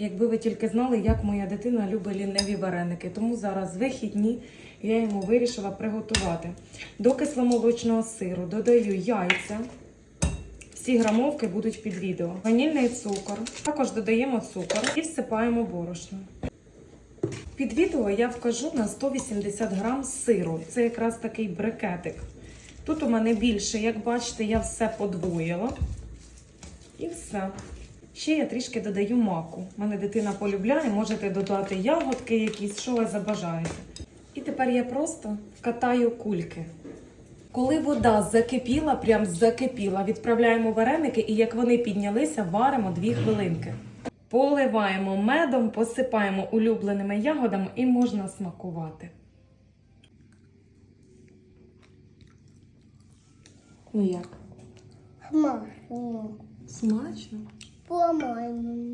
Якби ви тільки знали, як моя дитина любить ліниві вареники, тому зараз вихідні я йому вирішила приготувати. До кисломолочного сиру додаю яйця. Всі грамовки будуть під відео. Ванільний цукор. Також додаємо цукор і всипаємо борошно. Під відео я вкажу на 180 грам сиру. Це якраз такий брикетик. Тут у мене більше, як бачите, я все подвоїла. І все. Ще я трішки додаю маку. У мене дитина полюбляє, можете додати ягодки якісь, що ви забажаєте. І тепер я просто катаю кульки. Коли вода закипіла, прям закипіла, відправляємо вареники і як вони піднялися, варимо 2 хвилинки. Поливаємо медом, посипаємо улюбленими ягодами і можна смакувати. Ну як? Хмарно. Смачно. four more.